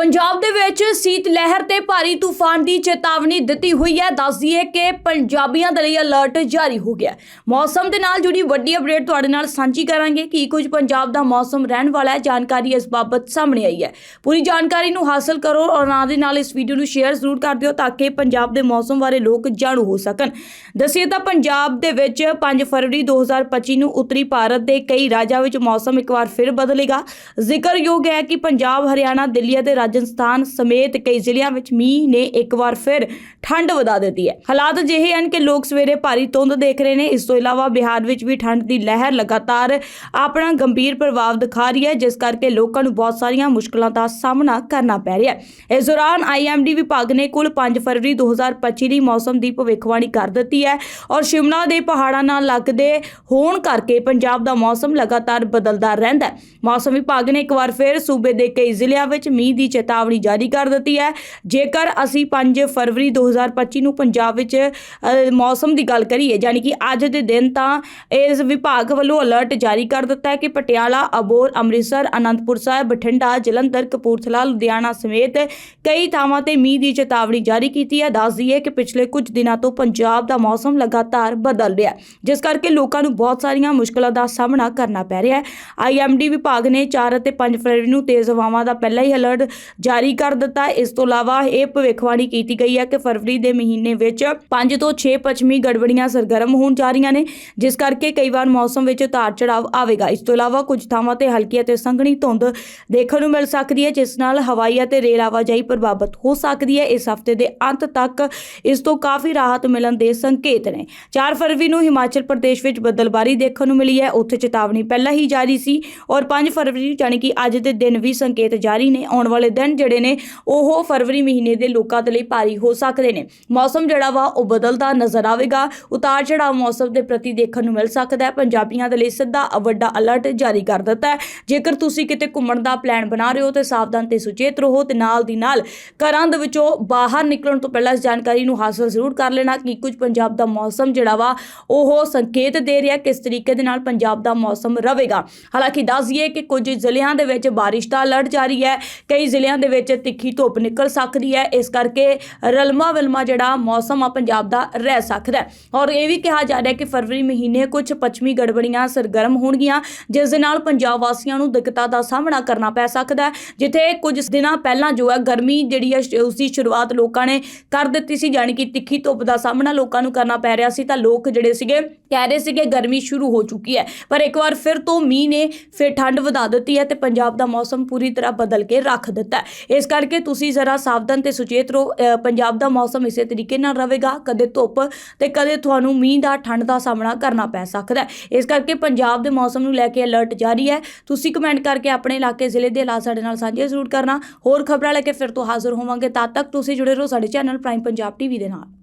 ਪੰਜਾਬ ਦੇ ਵਿੱਚ ਸੀਤ ਲਹਿਰ ਤੇ ਭਾਰੀ ਤੂਫਾਨ ਦੀ ਚੇਤਾਵਨੀ ਦਿੱਤੀ ਹੋਈ ਹੈ। ਦੱਸਦੀ ਹੈ ਕਿ ਪੰਜਾਬੀਆਂ ਦੇ ਲਈ ਅਲਰਟ ਜਾਰੀ ਹੋ ਗਿਆ ਮੌਸਮ ਦੇ ਨਾਲ ਜੁੜੀ ਵੱਡੀ ਅਪਡੇਟ ਤੁਹਾਡੇ ਨਾਲ ਸਾਂਝੀ ਕਰਾਂਗੇ ਕਿ ਕੁਝ ਪੰਜਾਬ ਦਾ ਮੌਸਮ ਰਹਿਣ ਵਾਲਾ ਹੈ। ਜਾਣਕਾਰੀ ਇਸ ਬਾਬਤ ਸਾਹਮਣੇ ਆਈ ਹੈ। ਪੂਰੀ ਜਾਣਕਾਰੀ ਨੂੰ ਹਾਸਲ ਕਰੋ ਔਰ ਨਾਲ ਦੇ ਨਾਲ ਇਸ ਵੀਡੀਓ ਨੂੰ ਸ਼ੇਅਰ ਜ਼ਰੂਰ ਕਰ ਦਿਓ ਤਾਂ ਕਿ ਪੰਜਾਬ ਦੇ ਮੌਸਮ ਬਾਰੇ ਲੋਕ ਜਾਣੂ ਹੋ ਸਕਣ। ਦੱਸੀਏ ਤਾਂ ਪੰਜਾਬ ਦੇ ਵਿੱਚ 5 ਫਰਵਰੀ 2025 ਨੂੰ ਉੱਤਰੀ ਭਾਰਤ ਦੇ ਕਈ ਰਾਜਾਂ ਵਿੱਚ ਮੌਸਮ ਇੱਕ ਵਾਰ ਫਿਰ ਬਦਲੇਗਾ। ਜ਼ਿਕਰਯੋਗ ਹੈ ਕਿ ਪੰਜਾਬ, ਹਰਿਆਣਾ, ਦਿੱਲੀ ਅਤੇ ਰਾਜਸਥਾਨ ਸਮੇਤ ਕਈ ਜ਼ਿਲ੍ਹਿਆਂ ਵਿੱਚ ਮੀਂਹ ਨੇ ਇੱਕ ਵਾਰ ਫਿਰ ਠੰਡ ਵਧਾ ਦਿੱਤੀ ਹੈ। ਹਾਲਾਤ ਅਜਿਹੇ ਹਨ ਕਿ ਲੋਕ ਸਵੇਰੇ ਭਾਰੀ ਧੁੰਦ ਦੇਖ ਰਹੇ ਨੇ। ਇਸ ਤੋਂ ਇਲਾਵਾ ਬਿਹਾਰ ਵਿੱਚ ਵੀ ਠੰਡ ਦੀ ਲਹਿਰ ਲਗਾਤਾਰ ਆਪਣਾ ਗੰਭੀਰ ਪ੍ਰਭਾਵ ਦਿਖਾ ਰਹੀ ਹੈ, ਜਿਸ ਕਰਕੇ ਲੋਕਾਂ ਨੂੰ ਬਹੁਤ ਸਾਰੀਆਂ ਮੁਸ਼ਕਲਾਂ ਦਾ ਸਾਹਮਣਾ ਕਰਨਾ ਪੈ ਰਿਹਾ ਹੈ। ਇਸ ਦੌਰਾਨ ਆਈਐਮਡੀ ਵਿਭਾਗ ਨੇ ਕੁੱਲ 5 ਫਰਵਰੀ 2025 ਦੀ ਮੌਸਮ ਦੀ ਭਵਿੱਖਬਾਣੀ ਕਰ ਦਿੱਤੀ ਹੈ ਔਰ ਸ਼ਿਮਲਾ ਦੇ ਪਹਾੜਾਂ ਨਾਲ ਲੱਗਦੇ ਹੋਣ ਕਰਕੇ ਪੰਜਾਬ ਦਾ ਮੌਸਮ ਲਗਾਤਾਰ ਬਦਲਦਾ ਰਹਿੰਦਾ ਹੈ। ਮੌਸਮ ਵਿਭਾਗ ਨੇ ਇੱਕ ਵਾਰ ਫਿਰ ਸੂਬੇ ਦੇ ਕਈ ਜ਼ਿਲ੍ਹਿਆਂ ਵਿੱਚ ਮੀਂਹ ਦੀ ਚੇਤਾਵਨੀ ਜਾਰੀ ਕਰ ਦਿੱਤੀ ਹੈ। ਜੇਕਰ ਅਸੀਂ 5 ਫਰਵਰੀ 2025 ਨੂੰ ਪੰਜਾਬ ਵਿੱਚ ਮੌਸਮ ਦੀ ਗੱਲ ਕਰੀਏ, ਯਾਨੀ ਕਿ ਅੱਜ ਦੇ ਦਿਨ, ਤਾਂ ਇਸ ਵਿਭਾਗ ਵੱਲੋਂ ਅਲਰਟ ਜਾਰੀ ਕਰ ਦਿੱਤਾ ਹੈ ਕਿ ਪਟਿਆਲਾ ਅਬੋਰ ਅੰਮ੍ਰਿਤਸਰ, ਅਨੰਦਪੁਰ ਸਾਹਿਬ, ਬਠਿੰਡਾ, ਜਲੰਧਰ, ਕਪੂਰਥਲਾ, ਲੁਧਿਆਣਾ ਸਮੇਤ ਕਈ ਥਾਵਾਂ ਤੇ ਮੀਂਹ ਦੀ ਚੇਤਾਵਨੀ ਜਾਰੀ ਕੀਤੀ ਹੈ। ਦੱਸ ਦਈਏ ਕਿ ਪਿਛਲੇ ਕੁਝ ਦਿਨਾਂ ਤੋਂ ਪੰਜਾਬ ਦਾ ਮੌਸਮ ਲਗਾਤਾਰ ਬਦਲ ਰਿਹਾ ਜਿਸ ਕਰਕੇ ਲੋਕਾਂ ਨੂੰ ਬਹੁਤ ਸਾਰੀਆਂ ਮੁਸ਼ਕਲਾਂ ਦਾ ਸਾਹਮਣਾ ਕਰਨਾ ਪੈ ਰਿਹਾ ਹੈ। ਆਈਐਮਡੀ ਵਿਭਾਗ ਨੇ 4 ਅਤੇ 5 ਫਰਵਰੀ ਨੂੰ ਤੇਜ਼ ਹਵਾਵਾਂ ਦਾ ਪਹਿਲਾ ਹੀ ਅਲਰਟ ਜਾਰੀ ਕਰ ਦਿੱਤਾ ਇਸ ਤੋਂ ਇਲਾਵਾ ਇਹ ਭਵਿੱਖਬਾਣੀ ਕੀਤੀ ਗਈ ਹੈ ਕਿ ਫਰਵਰੀ ਦੇ ਮਹੀਨੇ ਵਿੱਚ 5 ਤੋਂ 6 ਪੱਛਮੀ ਗੜਬੜੀਆਂ ਸਰਗਰਮ ਹੋਣ ਜਾ ਰਹੀਆਂ ਨੇ, ਜਿਸ ਕਰਕੇ ਕਈ ਵਾਰ ਮੌਸਮ ਵਿੱਚ ਉਤਾਰ ਚੜਾਵ ਆਵੇਗਾ। ਇਸ ਤੋਂ ਇਲਾਵਾ ਕੁਝ ਥਾਵਾਂ ਤੇ ਹਲਕੀ ਅਤੇ ਸੰਘਣੀ ਧੁੰਦ ਦੇਖਣ ਨੂੰ ਮਿਲ ਸਕਦੀ ਹੈ, ਜਿਸ ਨਾਲ ਹਵਾਈ ਅਤੇ ਰੇਲ ਆਵਾਜਾਈ ਪ੍ਰਭਾਵਿਤ ਹੋ ਸਕਦੀ ਹੈ। ਇਸ ਹਫ਼ਤੇ ਦੇ ਅੰਤ ਤੱਕ ਇਸ ਤੋਂ ਕਾਫੀ ਰਾਹਤ ਮਿਲਣ ਦੇ ਸੰਕੇਤ ਨੇ। 4 ਫਰਵਰੀ ਨੂੰ ਹਿਮਾਚਲ ਪ੍ਰਦੇਸ਼ ਵਿੱਚ ਬਦਲਬਾਰੀ ਦੇਖਣ ਨੂੰ ਮਿਲੀ ਹੈ। ਉੱਥੇ ਚੇਤਾਵਨੀ ਪਹਿਲਾਂ ਹੀ ਜਾਰੀ ਸੀ ਔਰ 5 ਫਰਵਰੀ ਯਾਨੀ ਕਿ ਅੱਜ ਦੇ ਦਿਨ ਵੀ ਸੰਕੇਤ ਜਾਰੀ ਨੇ। ਆਉਣ ਵਾਲੇ ਦਿਨ ਜਿਹੜੇ ਨੇ, ਉਹ ਫਰਵਰੀ ਮਹੀਨੇ ਦੇ ਲੋਕਾਂ ਦੇ ਲਈ ਭਾਰੀ ਹੋ ਸਕਦੇ ਨੇ। ਮੌਸਮ ਜਿਹੜਾ ਵਾ, ਉਹ ਬਦਲਦਾ ਨਜ਼ਰ ਆਵੇਗਾ। ਉਤਾਰ ਚੜਾਅ ਮੌਸਮ ਦੇ ਪ੍ਰਤੀ ਦੇਖਣ ਨੂੰ ਮਿਲ ਸਕਦਾ ਹੈ। ਪੰਜਾਬੀਆਂ ਦੇ ਲਈ ਸਿੱਧਾ ਵੱਡਾ ਅਲਰਟ ਜਾਰੀ ਕਰ ਦਿੱਤਾ ਹੈ। ਜੇਕਰ ਤੁਸੀਂ ਕਿਤੇ ਘੁੰਮਣ ਦਾ ਪਲਾਨ ਬਣਾ ਰਹੇ ਹੋ, ਤੇ ਸਾਵਧਾਨ ਤੇ ਸੁਚੇਤ ਰਹੋ ਤੇ ਨਾਲ ਦੀ ਨਾਲ ਘਰਾਂ ਦੇ ਵਿੱਚੋਂ ਬਾਹਰ ਨਿਕਲਣ ਤੋਂ ਪਹਿਲਾਂ ਇਸ ਜਾਣਕਾਰੀ ਨੂੰ ਹਾਸਲ ਜ਼ਰੂਰ ਕਰ ਲੈਣਾ ਕਿ ਕੁਝ ਪੰਜਾਬ ਦਾ ਮੌਸਮ ਜਿਹੜਾ ਵਾ, ਉਹ ਸੰਕੇਤ ਦੇ ਰਿਹਾ ਕਿਸ ਤਰੀਕੇ ਦੇ ਨਾਲ ਪੰਜਾਬ ਦਾ ਮੌਸਮ ਰਹੇਗਾ ਹਾਲਾਂਕਿ ਦੱਸ ਦਈਏ ਕਿ ਕੁਝ ਜ਼ਿਲ੍ਹਿਆਂ ਦੇ ਵਿੱਚ ਬਾਰਿਸ਼ ਦਾ ਅਲਰਟ ਜਾਰੀ ਹੈ। ਕਈ ਜ਼ਿਲ੍ਹਿਆਂ ਦੇ ਵਿੱਚ ਤਿੱਖੀ ਧੁੱਪ ਨਿਕਲ ਸਕਦੀ ਹੈ। ਇਸ ਕਰਕੇ ਰਲਮਾ ਵਿਲਮਾ ਜਿਹੜਾ ਮੌਸਮ ਆ ਪੰਜਾਬ ਦਾ ਰਹਿ ਸਕਦਾ ਹੈ। ਔਰ ਇਹ ਵੀ ਕਿਹਾ ਜਾ ਰਿਹਾ ਕਿ ਫਰਵਰੀ ਮਹੀਨੇ ਕੁਝ ਪੱਛਮੀ ਗੜਬੜੀਆਂ ਸਰਗਰਮ ਹੋਣਗੀਆਂ, ਜਿਸ ਦੇ ਨਾਲ ਪੰਜਾਬ ਵਾਸੀਆਂ ਨੂੰ ਦਿੱਕਤਾਂ ਦਾ ਸਾਹਮਣਾ ਕਰਨਾ ਪੈ ਸਕਦਾ ਹੈ। ਜਿੱਥੇ ਕੁਝ ਦਿਨਾਂ ਪਹਿਲਾਂ ਜੋ ਹੈ ਗਰਮੀ ਜਿਹੜੀ ਹੈ ਸ਼- ਉਸ ਦੀ ਸ਼ੁਰੂਆਤ ਲੋਕਾਂ ਨੇ ਕਰ ਦਿੱਤੀ ਸੀ, ਯਾਨੀ ਕਿ ਤਿੱਖੀ ਧੁੱਪ ਦਾ ਸਾਹਮਣਾ ਲੋਕਾਂ ਨੂੰ ਕਰਨਾ ਪੈ ਰਿਹਾ ਸੀ, ਤਾਂ ਲੋਕ ਜਿਹੜੇ ਸੀਗੇ, ਕਹਿ ਰਹੇ ਸੀਗੇ ਗਰਮੀ ਸ਼ੁਰੂ ਹੋ ਚੁੱਕੀ ਹੈ। ਪਰ ਇੱਕ ਵਾਰ ਫਿਰ ਤੋਂ ਮੀਂਹ ਨੇ ਫਿਰ ਠੰਡ ਵਧਾ ਦਿੱਤੀ ਹੈ ਤੇ ਪੰਜਾਬ ਦਾ ਮੌਸਮ ਪੂਰੀ ਤਰ੍ਹਾਂ ਬਦਲ ਕੇ ਰੱਖ ਦਿੱਤਾ। ਹੈ। ਇਸ ਕਰਕੇ ਤੁਸੀਂ ਜ਼ਰਾ ਸਾਵਧਾਨ ਤੇ ਸੁਚੇਤ ਰਹੋ। ਪੰਜਾਬ ਦਾ ਮੌਸਮ ਇਸੇ ਤਰੀਕੇ ਨਾਲ ਰਹੇਗਾ। ਕਦੇ ਧੁੱਪ ਤੇ ਕਦੇ ਤੁਹਾਨੂੰ ਮੀਂਹ ਦਾ, ਠੰਡ ਦਾ ਸਾਹਮਣਾ ਕਰਨਾ ਪੈ ਸਕਦਾ ਹੈ। ਇਸ ਕਰਕੇ ਪੰਜਾਬ ਦੇ ਮੌਸਮ ਨੂੰ ਲੈ ਕੇ ਅਲਰਟ ਜਾਰੀ ਹੈ। ਤੁਸੀਂ ਕਮੈਂਟ ਕਰਕੇ ਆਪਣੇ ਇਲਾਕੇ ਜ਼ਿਲ੍ਹੇ ਦੇ ਹਾਲਾਤ ਸਾਡੇ ਨਾਲ ਸਾਂਝੇ ਜ਼ਰੂਰ ਕਰਨਾ। ਹੋਰ ਖਬਰਾਂ ਲੈ ਕੇ ਫਿਰ ਤੋਂ ਹਾਜ਼ਰ ਹੋਵਾਂਗੇ। ਤਦ ਤੱਕ ਤੁਸੀਂ ਜੁੜੇ ਰਹੋ ਸਾਡੇ ਚੈਨਲ ਪ੍ਰਾਈਮ ਪੰਜਾਬ ਟੀਵੀ ਦੇ ਨਾਲ।